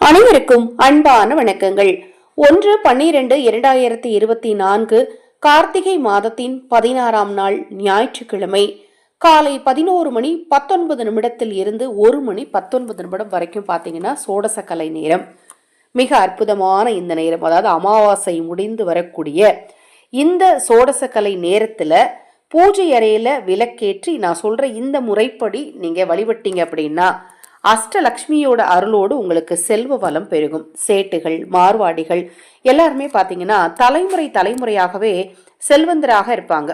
அனைவருக்கும் அன்பான வணக்கங்கள். ஒன்று பன்னிரண்டு இரண்டாயிரத்தி இருபத்தி நான்கு கார்த்திகை மாதத்தின் பதினாறாம் நாள் ஞாயிற்றுக்கிழமை. காலை பதினோரு மணி பத்தொன்பது நிமிடத்தில் இருந்து ஒரு மணி பத்தொன்பது நிமிடம் வரைக்கும் பார்த்தீங்கன்னா சோடசக்கலை நேரம். மிக அற்புதமான இந்த நேரம். அதாவது அமாவாசை முடிந்து வரக்கூடிய இந்த சோடசக்கலை நேரத்தில் பூஜை அறையில் விளக்கேற்றி நான் சொல்கிற இந்த முறைப்படி நீங்கள் வழிபட்டீங்க அப்படின்னா அஷ்டலக்ஷ்மியோட அருளோடு உங்களுக்கு செல்வ வளம் பெருகும். சேட்டுகள் மார்வாடிகள் எல்லாருமே பார்த்தீங்கன்னா தலைமுறை தலைமுறையாகவே செல்வந்தராக இருப்பாங்க.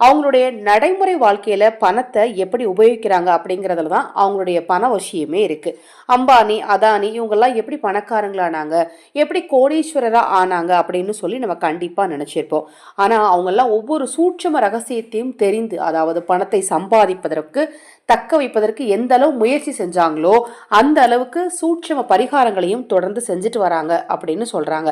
அவங்களுடைய நடைமுறை வாழ்க்கையில் பணத்தை எப்படி உபயோகிக்கிறாங்க அப்படிங்கிறதுல தான் அவங்களுடைய பண வசியமே இருக்குது அம்பானி அதானி இவங்கெல்லாம் எப்படி பணக்காரங்களானாங்க எப்படி கோடீஸ்வரராக ஆனாங்க அப்படின்னு சொல்லி நம்ம கண்டிப்பாக நினச்சிருப்போம். ஆனால் அவங்கெல்லாம் ஒவ்வொரு சூட்சம ரகசியத்தையும் தெரிந்து அதாவது பணத்தை சம்பாதிப்பதற்கு தக்க வைப்பதற்கு எந்த அளவு முயற்சி செஞ்சாங்களோ அந்த அளவுக்கு சூட்சம பரிகாரங்களையும் தொடர்ந்து செஞ்சுட்டு வராங்க அப்படின்னு சொல்றாங்க.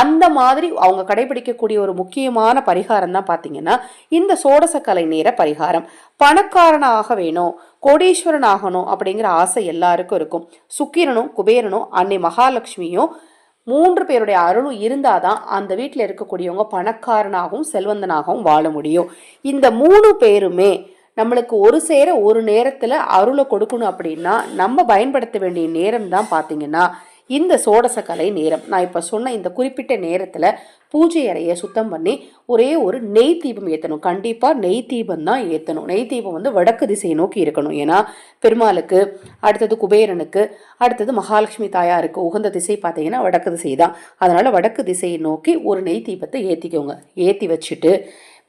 அந்த மாதிரி அவங்க கடைபிடிக்கக்கூடிய ஒரு முக்கியமான பரிகாரம் தான் பார்த்தீங்கன்னா இந்த சோடசக்கலை நேர பரிகாரம். பணக்காரனாக வேணும் கோடீஸ்வரன் ஆகணும் அப்படிங்கிற ஆசை எல்லாருக்கும் இருக்கும். சுக்கிரனும் குபேரனும் அன்னை மகாலட்சுமியும் மூன்று பேருடைய அருளும் இருந்தாதான் அந்த வீட்டில் இருக்கக்கூடியவங்க பணக்காரனாகவும் செல்வந்தனாகவும் வாழ முடியும். இந்த மூணு பேருமே நம்மளுக்கு ஒரு சேர ஒரு நேரத்தில் அருளை கொடுக்கணும் அப்படின்னா நம்ம பயன்படுத்த வேண்டிய நேரம் தான் பார்த்தீங்கன்னா இந்த சோடசக்கலை நேரம். நான் இப்போ சொன்ன இந்த குறிப்பிட்ட நேரத்தில் பூஜை அறையை சுத்தம் பண்ணி ஒரே ஒரு நெய் தீபம் ஏற்றணும் கண்டிப்பாக நெய் தீபம் தான் ஏற்றணும் நெய் தீபம் வந்து வடக்கு திசையை நோக்கி இருக்கணும். ஏன்னா பெருமாளுக்கு அடுத்தது குபேரனுக்கு அடுத்தது மகாலட்சுமி தாயாருக்கு உகந்த திசை பார்த்தீங்கன்னா வடக்கு திசை தான் அதனால் வடக்கு திசையை நோக்கி ஒரு நெய் தீபத்தை ஏற்றிக்கோங்க ஏற்றி வச்சுட்டு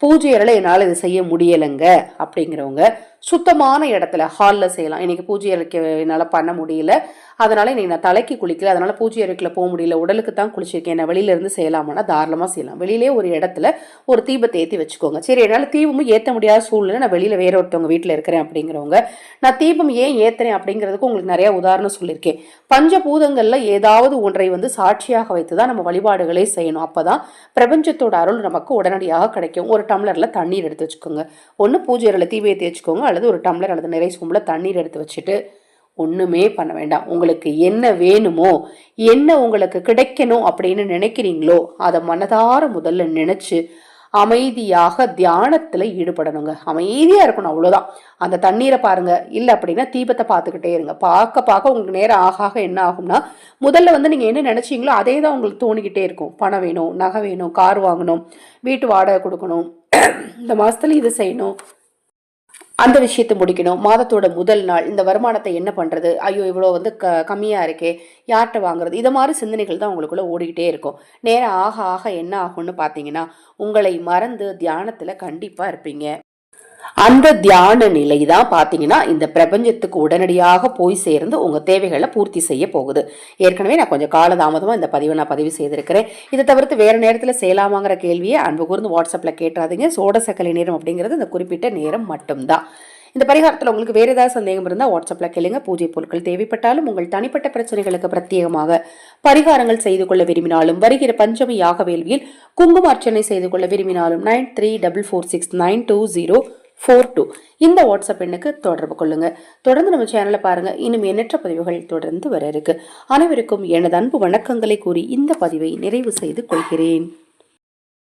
பூஜை அறையில் என்னால் இது செய்ய முடியலைங்க அப்படிங்கிறவங்க சுத்தமான இடத்துல ஹாலில் செய்யலாம். இன்னைக்கு பூஜை அறைக்கு என்னால் பண்ண முடியல. அதனால் இன்னைக்கு நான் தலைக்கு குளிக்கல. அதனால் பூஜை அறைக்கில் போக முடியல. உடலுக்கு தான் குளிச்சிருக்கேன். நான் வெளியிலேருந்து செய்யலாமானா தாராளமாக செய்யலாம். வெளியிலே ஒரு இடத்துல ஒரு தீபத்தை ஏற்றி வச்சுக்கோங்க. சரி என்னால் தீபமும் ஏற்ற முடியாத சூழ்நிலை நான் வெளியில் வேற ஒருத்தவங்க வீட்டில் இருக்கிறேன் அப்படிங்கிறவங்க நான் தீபம் ஏன் ஏற்றுறேன் அப்படிங்கிறதுக்கு உங்களுக்கு நிறைய உதாரணம் சொல்லியிருக்கேன். பஞ்சபூதங்களில் ஏதாவது ஒன்றை வந்து சாட்சியாக வைத்து தான் நம்ம வழிபாடுகளே செய்யணும். அப்போ தான் பிரபஞ்சத்தோட அருள் நமக்கு உடனடியாக கிடைக்கும். ஒரு டம்ளரில் தண்ணீர் எடுத்து வச்சுக்கோங்க. ஒன்று பூஜை அறையில் தீப ஏற்றி வச்சுக்கோங்க. அல்லது ஒரு டம்ளர் அல்லது நிறை சொம்பில் தண்ணீர் எடுத்து வச்சுட்டு ஒன்றுமே பண்ண வேண்டாம். உங்களுக்கு என்ன வேணுமோ என்ன உங்களுக்கு கிடைக்கணும் அப்படின்னு நினைக்கிறீங்களோ அதை மனதார முதல்ல நினச்சி அமைதியாக தியானத்தில் ஈடுபடணுங்க. அமைதியாக இருக்கணும் அவ்வளோதான் அந்த தண்ணீரை பாருங்க. இல்லை அப்படின்னா தீபத்தை பார்த்துக்கிட்டே இருங்க. பார்க்க பார்க்க உங்களுக்கு நேரம் ஆக ஆக என்ன ஆகும்னா முதல்ல வந்து நீங்கள் என்ன நினச்சிங்களோ அதே தான் உங்களுக்கு தோணிக்கிட்டே இருக்கும். பணம் வேணும் நகை வேணும் கார் வாங்கணும் வீட்டு வாடகை கொடுக்கணும் இந்த மாதத்தில் இது செய்யணும். அந்த விஷயத்தை முடிக்கணும். மாதத்தோட முதல் நாள் இந்த வருமானத்தை என்ன பண்ணுறது ஐயோ இவ்வளோ வந்து க கம்மியாக இருக்கே யார்கிட்ட வாங்குறது? இதை மாதிரி சிந்தனைகள் தான் உங்களுக்குள்ளே ஓடிக்கிட்டே இருக்கும். நேரம் ஆக ஆக என்ன ஆகும்னு பார்த்தீங்கன்னா உங்களை மறந்து தியானத்தில் கண்டிப்பாக இருப்பீங்க. அந்த தியான நிலை தான் பார்த்தீங்கன்னா இந்த பிரபஞ்சத்துக்கு உடனடியாக போய் சேர்ந்து உங்கள் தேவைகளை பூர்த்தி செய்ய போகுது. ஏற்கனவே நான் கொஞ்சம் காலதாமதமாக இந்த பதிவை நான் பதிவு செய்திருக்கிறேன். இதை தவிர்த்து வேறு நேரத்தில் செய்யலாமாங்கிற கேள்வியை அன்பு கூர்ந்து வாட்ஸ்அப்பில் கேட்டாதீங்க சோடசக்கலை நேரம் அப்படிங்கிறது இந்த குறிப்பிட்ட நேரம் மட்டும்தான். இந்த பரிகாரத்தில் உங்களுக்கு வேறு ஏதாவது சந்தேகம் இருந்தால் வாட்ஸ்அப்பில் கேளுங்க. பூஜை பொருட்கள் தேவைப்பட்டாலும் உங்கள் தனிப்பட்ட பிரச்சனைகளுக்கு பிரத்யேகமாக பரிகாரங்கள் செய்து கொள்ள விரும்பினாலும் வருகிற பஞ்சமி யாக வேள்வியில் குங்கும அர்ச்சனை செய்து கொள்ள விரும்பினாலும் nine three double four six nine two zero four two. இந்த வாட்ஸ்அப் எண்ணுக்கு தொடர்பு கொள்ளுங்க. தொடர்ந்து நம்ம சேனலை பாருங்க. இன்னும் எண்ணற்ற பதிவுகள் தொடர்ந்து வர இருக்கு. அனைவருக்கும் எனது அன்பு வணக்கங்களை கூறி இந்த பதிவை நிறைவு செய்து கொள்கிறேன்.